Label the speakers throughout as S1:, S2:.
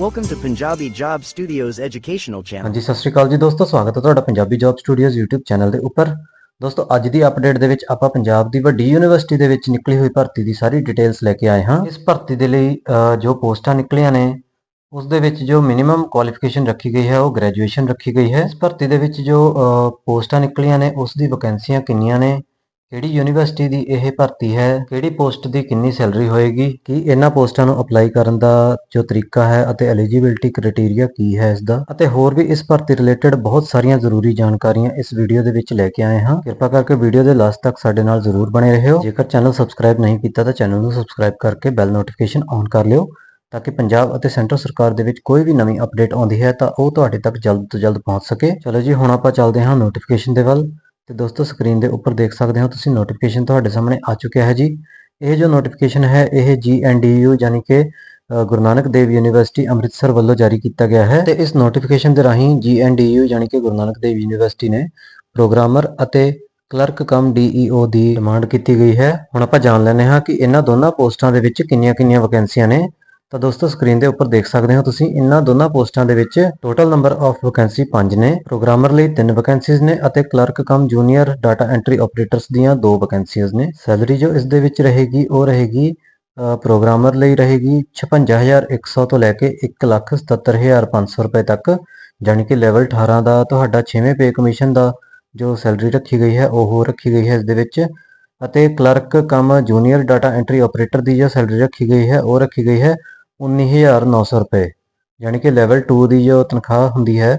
S1: Welcome to Punjabi Job Studios educational channel.
S2: ਹਾਂਜੀ ਸਤਿ ਸ਼੍ਰੀ ਅਕਾਲ ਜੀ ਦੋਸਤੋ ਸਵਾਗਤ ਹੈ ਤੁਹਾਡਾ Punjabi job studios YouTube channel ਦੇ ਉੱਪਰ। ਦੋਸਤੋ ਅੱਜ ਦੀ ਅਪਡੇਟ ਦੇ ਵਿੱਚ ਆਪਾਂ ਪੰਜਾਬ ਦੀ ਵੱਡੀ ਯੂਨੀਵਰਸਿਟੀ ਦੇ ਵਿੱਚ ਨਿਕਲੀ ਹੋਈ ਭਰਤੀ ਦੀ ਸਾਰੀ ਡਿਟੇਲਸ ਲੈ ਕੇ ਆਏ ਹਾਂ। ਇਸ ਭਰਤੀ ਦੇ ਲਈ ਅਹ, ਜੋ ਪੋਸਟਾਂ ਨਿਕਲੀਆਂ ਨੇ ਉਸ ਦੇ ਵਿੱਚ ਜੋ ਮਿਨੀਮਮ ਕੁਆਲੀਫਿਕੇਸ਼ਨ ਰੱਖੀ ਗਈ ਹੈ ਉਹ ਗ੍ਰੈਜੂਏਸ਼ਨ ਰੱਖੀ ਗਈ ਹੈ। ਇਸ ਭਰਤੀ ਦੇ ਵਿੱਚ ਜੋ ਅਹ, ਪੋਸਟਾਂ ਨਿਕਲੀਆਂ ਨੇ ਉਸ ਦੀ ਵੈਕੈਂਸੀਆਂ ਕਿੰਨੀਆਂ ਨੇ ਕਿਹੜੀ ਯੂਨੀਵਰਸਿਟੀ ਦੀ ਇਹ ਭਰਤੀ ਹੈ? ਕਿਹੜੀ ਪੋਸਟ ਦੀ ਕਿੰਨੀ ਸੈਲਰੀ ਹੋਏਗੀ? ਕੀ ਇਹਨਾਂ ਪੋਸਟਾਂ ਨੂੰ ਅਪਲਾਈ ਕਰਨ ਦਾ ਜੋ ਤਰੀਕਾ ਹੈ ਅਤੇ ਐਲੀਜੀਬਿਲਟੀ ਕ੍ਰਾਈਟੇਰੀਆ ਕੀ ਹੈ ਇਸ ਦਾ ਅਤੇ ਹੋਰ ਵੀ ਇਸ ਭਰਤੀ ਰਿਲੇਟਡ ਬਹੁਤ ਸਾਰੀਆਂ ਜ਼ਰੂਰੀ ਜਾਣਕਾਰੀਆਂ ਇਸ ਵੀਡੀਓ ਦੇ ਵਿੱਚ ਲੈ ਕੇ ਆਏ ਹਾਂ। ਕਿਰਪਾ ਕਰਕੇ ਵੀਡੀਓ ਦੇ ਲਾਸਟ ਤੱਕ ਸਾਡੇ ਨਾਲ ਜ਼ਰੂਰ ਬਣੇ ਰਹਿਓ। ਜੇਕਰ ਚੈਨਲ ਸਬਸਕ੍ਰਾਈਬ ਨਹੀਂ ਕੀਤਾ ਤਾਂ ਚੈਨਲ ਨੂੰ ਸਬਸਕ੍ਰਾਈਬ ਕਰਕੇ ਬੈਲ ਨੋਟੀਫਿਕੇਸ਼ਨ ਔਨ ਕਰ ਲਿਓ ਤਾਂ ਕਿ ਪੰਜਾਬ ਅਤੇ ਸੈਂਟਰ ਸਰਕਾਰ ਦੇ ਵਿੱਚ ਕੋਈ ਵੀ ਨਵੀਂ ਅਪਡੇਟ ਆਉਂਦੀ ਹੈ ਤਾਂ ਉਹ ਤੁਹਾਡੇ ਤੱਕ ਜਲਦ ਤੋਂ ਜਲਦ ਪਹੁੰਚ ਸਕੇ। ਚਲੋ ਜੀ, ਹੁਣ ਆਪਾਂ ਚੱਲਦੇ ਹਾਂ ਨੋਟੀਫਿਕੇਸ਼ਨ ਦੇ ਵੱਲ। ਤੇ ਦੋਸਤੋ ਸਕਰੀਨ ਦੇ ਉੱਪਰ ਦੇਖ ਸਕਦੇ ਹੋ ਤੁਸੀਂ ਨੋਟੀਫਿਕੇਸ਼ਨ ਤੁਹਾਡੇ ਸਾਹਮਣੇ ਆ ਚੁੱਕਿਆ ਹੈ ਜੀ। ਇਹ ਜੋ ਨੋਟੀਫਿਕੇਸ਼ਨ ਹੈ, ਇਹ ਜੀਐਨਡੀਯੂ ਯਾਨੀ ਕਿ ਗੁਰੂ ਨਾਨਕ ਦੇਵ ਯੂਨੀਵਰਸਿਟੀ ਅੰਮ੍ਰਿਤਸਰ ਵੱਲੋਂ ਜਾਰੀ ਕੀਤਾ ਗਿਆ ਹੈ ਤੇ ਇਸ ਨੋਟੀਫਿਕੇਸ਼ਨ ਦੇ ਰਾਹੀਂ ਜੀਐਨਡੀਯੂ ਯਾਨੀ ਕਿ ਗੁਰੂ ਨਾਨਕ ਦੇਵ ਯੂਨੀਵਰਸਿਟੀ ਨੇ ਪ੍ਰੋਗਰਾਮਰ ਅਤੇ ਕਲਰਕ ਕਮ ਡੀਈਓ ਦੀ ਡਿਮਾਂਡ ਕੀਤੀ ਗਈ ਹੈ। ਹੁਣ ਆਪਾਂ ਜਾਣ ਲੈਂਦੇ ਹਾਂ ਕਿ ਇਹਨਾਂ ਦੋਨਾਂ ਪੋਸਟਾਂ ਦੇ ਵਿੱਚ ਕਿੰਨੀਆਂ-ਕਿੰਨੀਆਂ ਵੈਕੈਂਸੀਆਂ ਨੇ ਤਾਂ ਦੋਸਤੋ ਸਕਰੀਨ ਦੇ ਉੱਪਰ ਦੇਖ ਸਕਦੇ ਹੋ ਤੁਸੀਂ ਇਹਨਾਂ ਦੋਨਾਂ ਪੋਸਟਾਂ ਦੇ ਵਿੱਚ ਟੋਟਲ ਨੰਬਰ ਆਫ ਵੈਕੈਂਸੀ 5 ਨੇ ਪ੍ਰੋਗਰਾਮਰ ਲਈ 3 ਵੈਕੈਂਸੀਜ਼ ਨੇ ਅਤੇ clerk cum junior data entry operators ਦੀਆਂ 2 ਵੈਕੈਂਸੀਜ਼ ਨੇ। ਸੈਲਰੀ ਜੋ ਇਸ ਦੇ ਵਿੱਚ ਰਹੇਗੀ, ਉਹ ਰਹੇਗੀ ਪ੍ਰੋਗਰਾਮਰ ਲਈ ਰਹੇਗੀ 56100 ਤੋਂ ਲੈ ਕੇ 177500 ਰੁਪਏ ਤੱਕ, ਜਾਣੀ ਕਿ ਲੈਵਲ 18 ਦਾ ਤੁਹਾਡਾ 6ਵੇਂ ਪੇ ਕਮਿਸ਼ਨ ਦਾ ਜੋ ਸੈਲਰੀ ਰੱਖੀ ਗਈ ਹੈ, ਉਹ ਰੱਖੀ ਗਈ ਹੈ ਇਸ ਦੇ ਵਿੱਚ। ਅਤੇ clerk cum junior data entry operator ਦੀ ਜੋ ਸੈਲਰੀ ਰੱਖੀ ਗਈ ਹੈ, ਉਹ ਰੱਖੀ ਗਈ ਹੈ 19900 ਰੁਪਏ, ਯਾਨੀ ਕਿ ਲੈਵਲ 2 ਦੀ ਜੋ ਤਨਖਾਹ ਹੁੰਦੀ ਹੈ,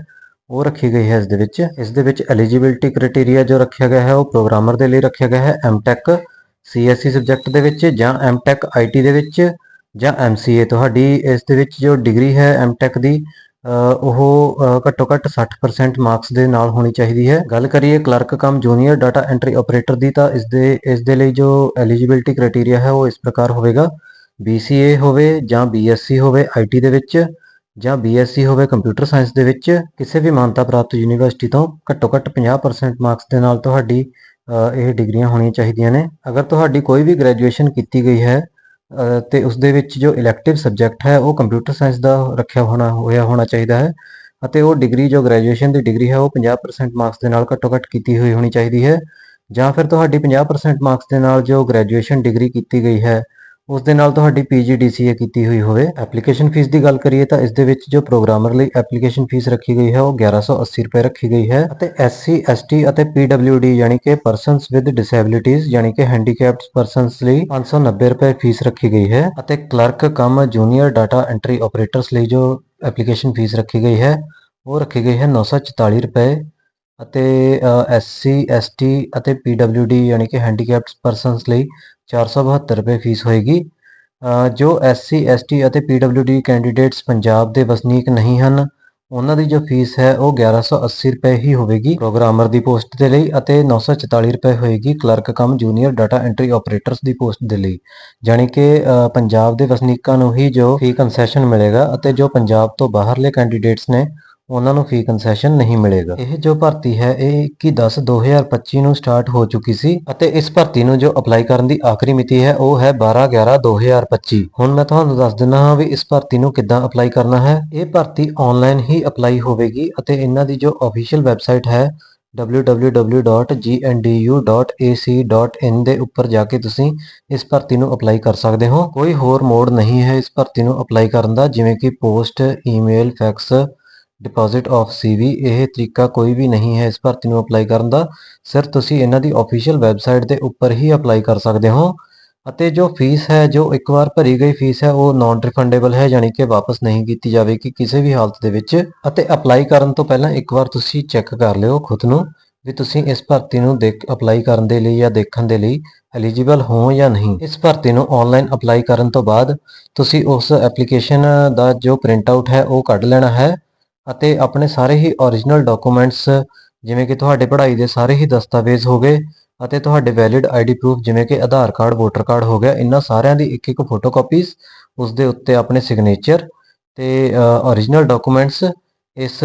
S2: ਉਹ ਰੱਖੀ ਗਈ ਹੈ ਇਸ ਦੇ ਵਿੱਚ। ਇਸ ਦੇ ਵਿੱਚ ਐਲੀਜੀਬਿਲਟੀ ਕ੍ਰਾਈਟੇਰੀਆ ਜੋ ਰੱਖਿਆ ਗਿਆ ਹੈ, ਉਹ ਪ੍ਰੋਗਰਾਮਰ ਦੇ ਲਈ ਰੱਖਿਆ ਗਿਆ ਹੈ ਐਮਟੈਕ ਸੀਐਸਸੀ ਸਬਜੈਕਟ ਦੇ ਵਿੱਚ ਜਾਂ ਐਮਟੈਕ ਆਈਟੀ ਦੇ ਵਿੱਚ ਜਾਂ ਐਮਸੀਏ ਤੁਹਾਡੀ ਇਸ ਦੇ ਵਿੱਚ ਜੋ ਡਿਗਰੀ ਹੈ ਐਮਟੈਕ ਦੀ ਉਹ ਘੱਟੋ ਘੱਟ 60% ਮਾਰਕਸ ਦੇ ਨਾਲ ਹੋਣੀ ਚਾਹੀਦੀ ਹੈ। ਗੱਲ ਕਰੀਏ clerk cum junior data entry operator ਦੀ, ਤਾਂ ਇਸ ਦੇ ਇਸ ਦੇ ਲਈ ਜੋ ਐਲੀਜੀਬਿਲਟੀ ਕ੍ਰਾਈਟੇਰੀਆ ਹੈ, ਉਹ ਇਸ ਪ੍ਰਕਾਰ ਹੋਵੇਗਾ। BCA ਹੋਵੇ ਜਾਂ BSc ਹੋਵੇ IT ਦੇ ਵਿੱਚ ਜਾਂ BSc ਹੋਵੇ ਕੰਪਿਊਟਰ ਸਾਇੰਸ ਦੇ ਵਿੱਚ ਕਿਸੇ ਵੀ ਮਾਨਤਾ ਪ੍ਰਾਪਤ ਯੂਨੀਵਰਸਿਟੀ ਤੋਂ ਘੱਟੋ ਘੱਟ 50% ਮਾਰਕਸ ਦੇ ਨਾਲ ਤੁਹਾਡੀ ਇਹ ਡਿਗਰੀਆਂ ਹੋਣੀਆਂ ਚਾਹੀਦੀਆਂ ਨੇ। ਅਗਰ ਤੁਹਾਡੀ ਕੋਈ ਵੀ ਗ੍ਰੈਜੂਏਸ਼ਨ ਕੀਤੀ ਗਈ ਹੈ ਅ, ਤੇ ਉਸ ਦੇ ਵਿੱਚ ਜੋ ਇਲੈਕਟਿਵ ਸਬਜੈਕਟ ਹੈ ਉਹ ਕੰਪਿਊਟਰ ਸਾਇੰਸ ਦਾ ਰੱਖਿਆ ਹੋਣਾ ਹੋਇਆ ਹੋਣਾ ਚਾਹੀਦਾ ਹੈ ਅਤੇ ਉਹ ਡਿਗਰੀ ਜੋ ਗ੍ਰੈਜੂਏਸ਼ਨ ਦੀ ਡਿਗਰੀ ਹੈ ਉਹ 50% ਮਾਰਕਸ ਦੇ ਨਾਲ ਘੱਟੋ ਘੱਟ ਕੀਤੀ ਹੋਈ ਹੋਣੀ ਚਾਹੀਦੀ ਹੈ। ਜਾਂ ਫਿਰ ਤੁਹਾਡੀ 50% ਮਾਰਕਸ ਦੇ ਨਾਲ ਜੋ ਗ੍ਰੈਜੂਏਸ਼ਨ ਡਿਗਰੀ ਕੀਤੀ ਗਈ ਹੈ ਉਸ ਦੇ ਨਾਲ ਤੁਹਾਡੀ PGDCA ਕੀਤੀ ਹੋਈ ਹੋਵੇ। ਐਪਲੀਕੇਸ਼ਨ ਫੀਸ ਦੀ ਗੱਲ ਕਰੀਏ ਤਾਂ ਇਸ ਦੇ ਵਿੱਚ ਜੋ ਪ੍ਰੋਗਰਾਮਰ ਲਈ ਐਪਲੀਕੇਸ਼ਨ ਫੀਸ ਰੱਖੀ ਗਈ ਹੈ, ਉਹ 1180 ਰੁਪਏ ਰੱਖੀ ਗਈ ਹੈ ਅਤੇ SC ST ਅਤੇ PWD ਯਾਨੀ ਕਿ ਪਰਸਨਸ ਵਿਦ ਡਿਸੇਬਿਲਿਟੀਜ਼ ਯਾਨੀ ਕਿ ਹੈਂਡੀਕੈਪਡ ਪਰਸਨਸ ਲਈ 590 ਰੁਪਏ ਫੀਸ ਰੱਖੀ ਗਈ ਹੈ ਅਤੇ clerk cum junior data entry operators ਲਈ ਜੋ ਐਪਲੀਕੇਸ਼ਨ ਫੀਸ ਰੱਖੀ ਗਈ ਹੈ, ਉਹ ਰੱਖੀ ਗਈ ਹੈ 944 ਰੁਪਏ ਅਤੇ ਐਸਸੀ ਐਸਟੀ ਅਤੇ ਪੀਡਬਲਿਊਡੀ ਯਾਨੀ ਕਿ ਹੈਂਡੀਕੈਪਡ ਪਰਸਨਸ ਲਈ 472 ਰੁਪਏ ਫੀਸ ਹੋਏਗੀ। ਅ, ਜੋ ਐਸਸੀ ਐਸਟੀ ਅਤੇ ਪੀਡਬਲਿਊਡੀ ਕੈਂਡੀਡੇਟਸ ਪੰਜਾਬ ਦੇ ਵਸਨੀਕ ਨਹੀਂ ਹਨ ਉਹਨਾਂ ਦੀ ਜੋ ਫੀਸ ਹੈ ਉਹ 1180 ਰੁਪਏ ਹੀ ਹੋਵੇਗੀ। ਪ੍ਰੋਗਰਾਮਰ ਦੀ ਪੋਸਟ ਦੇ ਲਈ ਅਤੇ 944 ਰੁਪਏ ਹੋਏਗੀ clerk cum junior data entry operators ਦੀ ਪੋਸਟ ਦੇ ਲਈ। ਜਾਣੀ ਕਿ ਪੰਜਾਬ ਦੇ ਵਸਨੀਕਾਂ ਨੂੰ ਹੀ ਜੋ ਫੀ ਕੰਸੈਸ਼ਨ ਮਿਲੇਗਾ ਅਤੇ ਜੋ ਪੰਜਾਬ ਤੋਂ ਬਾਹਰਲੇ ਕੈਂਡੀਡੇਟਸ ਨੇ ਉਹਨਾਂ ਨੂੰ ਫੀ ਕੰਸੈਸ਼ਨ ਨਹੀਂ ਮਿਲੇਗਾ। ਇਹ ਜੋ ਭਰਤੀ ਹੈ, ਇਹ 21/10/2025 ਨੂੰ ਸਟਾਰਟ ਹੋ ਚੁੱਕੀ ਸੀ ਅਤੇ ਇਸ ਭਰਤੀ ਨੂੰ ਜੋ ਅਪਲਾਈ ਕਰਨ ਦੀ ਆਖਰੀ ਮਿਤੀ ਹੈ, ਉਹ ਹੈ 12/11/2025 ਹੁਣ ਮੈਂ ਤੁਹਾਨੂੰ ਦੱਸ ਦਿੰਦਾ ਹਾਂ ਵੀ ਇਸ ਭਰਤੀ ਨੂੰ ਕਿੱਦਾਂ ਅਪਲਾਈ ਕਰਨਾ ਹੈ। ਇਹ ਭਰਤੀ ਆਨਲਾਈਨ ਹੀ ਅਪਲਾਈ ਹੋਵੇਗੀ ਅਤੇ ਇਹਨਾਂ ਦੀ ਜੋ ਅਫੀਸ਼ੀਅਲ ਵੈਬਸਾਈਟ ਹੈ www.gndu.ac.in ਦੇ ਉੱਪਰ ਜਾ ਕੇ ਤੁਸੀਂ ਇਸ ਭਰਤੀ ਨੂੰ ਅਪਲਾਈ ਕਰ ਸਕਦੇ ਹੋ। ਕੋਈ ਹੋਰ ਮੋਡ ਨਹੀਂ ਹੈ ਇਸ ਭਰਤੀ ਨੂੰ ਅਪਲਾਈ ਕਰਨ ਦਾ, ਜਿਵੇਂ ਕਿ post email fax deposit of CV ਇਹ ਤਰੀਕਾ ਕੋਈ ਵੀ ਨਹੀਂ ਹੈ ਇਸ ਭਰਤੀ ਨੂੰ ਅਪਲਾਈ ਕਰਨ ਦਾ। ਸਿਰਫ ਤੁਸੀਂ ਇਹਨਾਂ ਦੀ ਅਫੀਸ਼ੀਅਲ ਵੈਬਸਾਈਟ ਦੇ ਉੱਪਰ ਹੀ ਅਪਲਾਈ ਕਰ ਸਕਦੇ ਹੋ। ਅਤੇ ਜੋ ਫੀਸ ਹੈ, ਜੋ ਇੱਕ ਵਾਰ ਭਰੀ ਗਈ ਫੀਸ ਹੈ, ਉਹ ਨਾਨ ਰਿਫੰਡੇਬਲ ਹੈ ਯਾਨੀ ਕਿ ਵਾਪਸ ਨਹੀਂ ਕੀਤੀ ਜਾਵੇਗੀ ਕਿਸੇ ਵੀ ਹਾਲਤ ਦੇ ਵਿੱਚ। ਅਤੇ ਅਪਲਾਈ ਕਰਨ ਤੋਂ ਪਹਿਲਾਂ ਇੱਕ ਵਾਰ ਤੁਸੀਂ ਚੈੱਕ ਕਰ ਲਿਓ ਖੁਦ ਨੂੰ ਵੀ ਤੁਸੀਂ ਇਸ ਭਰਤੀ ਨੂੰ ਦੇਖ ਅਪਲਾਈ ਕਰਨ ਦੇ ਲਈ ਜਾਂ ਦੇਖਣ ਦੇ ਲਈ ਐਲੀਜੀਬਲ ਹੋ ਜਾਂ ਨਹੀਂ। ਇਸ ਭਰਤੀ ਨੂੰ ਆਨਲਾਈਨ ਅਪਲਾਈ ਕਰਨ ਤੋਂ ਬਾਅਦ ਤੁਸੀਂ ਉਸ ਐਪਲੀਕੇਸ਼ਨ ਦਾ ਜੋ ਪ੍ਰਿੰਟ ਆਊਟ ਹੈ, ਉਹ ਕੱਢ ਲੈਣਾ ਹੈ। ਅਤੇ ਆਪਣੇ ਸਾਰੇ ਹੀ origignal ਡਾਕੂਮੈਂਟਸ ਜਿਵੇਂ ਕਿ ਤੁਹਾਡੇ ਪੜ੍ਹਾਈ ਦੇ ਸਾਰੇ ਹੀ ਦਸਤਾਵੇਜ਼ ਹੋ ਗਏ ਅਤੇ ਤੁਹਾਡੇ ਵੈਲਿਡ ਆਈਡੀ ਪ੍ਰੂਫ ਜਿਵੇਂ ਕਿ ਆਧਾਰ ਕਾਰਡ ਵੋਟਰ ਕਾਰਡ ਹੋ ਗਿਆ, ਇਹਨਾਂ ਸਾਰਿਆਂ ਦੀ ਇੱਕ ਇੱਕ ਫੋਟੋਕਾਪੀਜ਼ ਉਸ ਦੇ ਉੱਤੇ ਆਪਣੇ ਸਿਗਨੇਚਰ ਤੇ origignal ਡਾਕੂਮੈਂਟਸ ਇਸ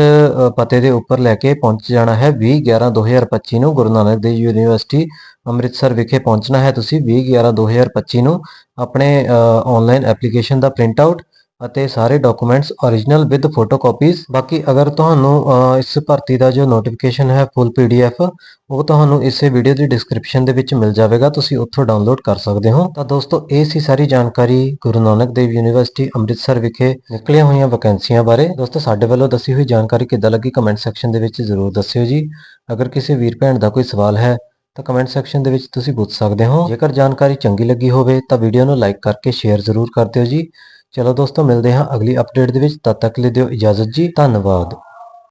S2: ਪਤੇ ਦੇ ਉੱਪਰ ਲੈ ਕੇ ਪਹੁੰਚ ਜਾਣਾ ਹੈ 20/11/2025 ਨੂੰ। ਗੁਰੂ ਨਾਨਕ ਦੇਵ ਯੂਨੀਵਰਸਿਟੀ ਅੰਮ੍ਰਿਤਸਰ ਵਿਖੇ ਪਹੁੰਚਣਾ ਹੈ ਤੁਸੀਂ 20/11/2025 ਨੂੰ। ਆਪਣੇ ਆਨਲਾਈਨ ਐਪਲੀਕੇਸ਼ਨ ਦਾ ਪ੍ਰਿੰਟ ਆਊਟ ਅਤੇ ਸਾਰੇ ਡਾਕੂਮੈਂਟਸ origignal ਵਿਦ ਫੋਟੋਕਾਪੀਜ਼ ਬਾਕੀ ਅਗਰ ਤੁਹਾਨੂੰ ਇਸ ਭਰਤੀ ਦਾ ਜੋ ਨੋਟੀਫਿਕੇਸ਼ਨ ਹੈ ਫੁੱਲ ਪੀਡੀਐਫ ਉਹ ਤੁਹਾਨੂੰ ਇਸੇ ਵੀਡੀਓ ਦੀ ਡਿਸਕ੍ਰਿਪਸ਼ਨ ਦੇ ਵਿੱਚ ਮਿਲ ਜਾਵੇਗਾ। ਤੁਸੀਂ ਉੱਥੋਂ ਡਾਊਨਲੋਡ ਕਰ ਸਕਦੇ ਹੋ। ਤਾਂ ਦੋਸਤੋ, ਇਹ ਸੀ ਸਾਰੀ ਜਾਣਕਾਰੀ ਗੁਰੂ ਨਾਨਕ ਦੇਵ ਯੂਨੀਵਰਸਿਟੀ ਅੰਮ੍ਰਿਤਸਰ ਵਿਖੇ ਨਿਕਲੀਆਂ ਹੋਈਆਂ ਵੈਕੈਂਸੀਆਂ ਬਾਰੇ। ਦੋਸਤੋ, ਸਾਡੇ ਵੱਲੋਂ ਦੱਸੀ ਹੋਈ ਜਾਣਕਾਰੀ ਕਿੱਦਾਂ ਲੱਗੀ ਕਮੈਂਟ ਸੈਕਸ਼ਨ ਦੇ ਵਿੱਚ ਜ਼ਰੂਰ ਦੱਸਿਓ ਜੀ। ਅਗਰ ਕਿਸੇ ਵੀਰ ਭੈਣ ਦਾ ਕੋਈ ਸਵਾਲ ਹੈ, ਤਾਂ ਕਮੈਂਟ ਸੈਕਸ਼ਨ ਦੇ ਵਿੱਚ ਤੁਸੀਂ ਪੁੱਛ ਸਕਦੇ ਹੋ। ਜੇਕਰ ਜਾਣਕਾਰੀ ਚੰਗੀ ਲੱਗੀ ਹੋਵੇ, ਤਾਂ ਵੀਡੀਓ ਨੂੰ ਲਾਈਕ ਕਰਕੇ ਸ਼ੇਅਰ ਜ਼ਰੂਰ ਕਰ ਦਿਓ ਜੀ। ਚਲੋ ਦੋਸਤੋ, ਮਿਲਦੇ ਹਾਂ ਅਗਲੀ ਅਪਡੇਟ ਦੇ ਵਿੱਚ। ਤਦ ਤੱਕ ਲਈ ਦਿਓ ਇਜਾਜ਼ਤ ਜੀ। ਧੰਨਵਾਦ।